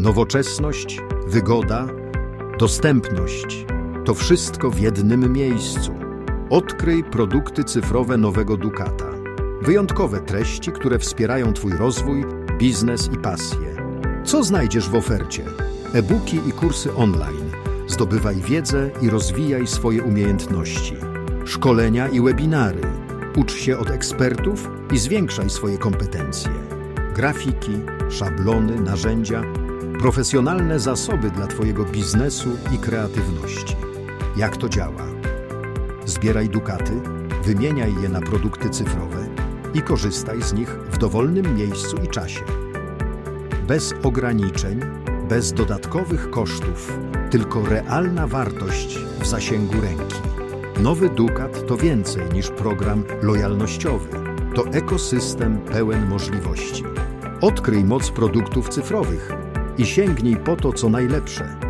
Nowoczesność, wygoda, dostępność to wszystko w jednym miejscu. Odkryj produkty cyfrowe nowego Dukata. Wyjątkowe treści, które wspierają Twój rozwój, biznes i pasję. Co znajdziesz w ofercie? E-booki i kursy online. Zdobywaj wiedzę i rozwijaj swoje umiejętności. Szkolenia i webinary. Ucz się od ekspertów i zwiększaj swoje kompetencje. Grafiki, szablony, narzędzia, profesjonalne zasoby dla Twojego biznesu i kreatywności. Jak to działa? Zbieraj dukaty, wymieniaj je na produkty cyfrowe i korzystaj z nich w dowolnym miejscu i czasie. Bez ograniczeń, bez dodatkowych kosztów, tylko realna wartość w zasięgu ręki. Nowy Dukat to więcej niż program lojalnościowy. To ekosystem pełen możliwości. Odkryj moc produktów cyfrowych i sięgnij po to, co najlepsze –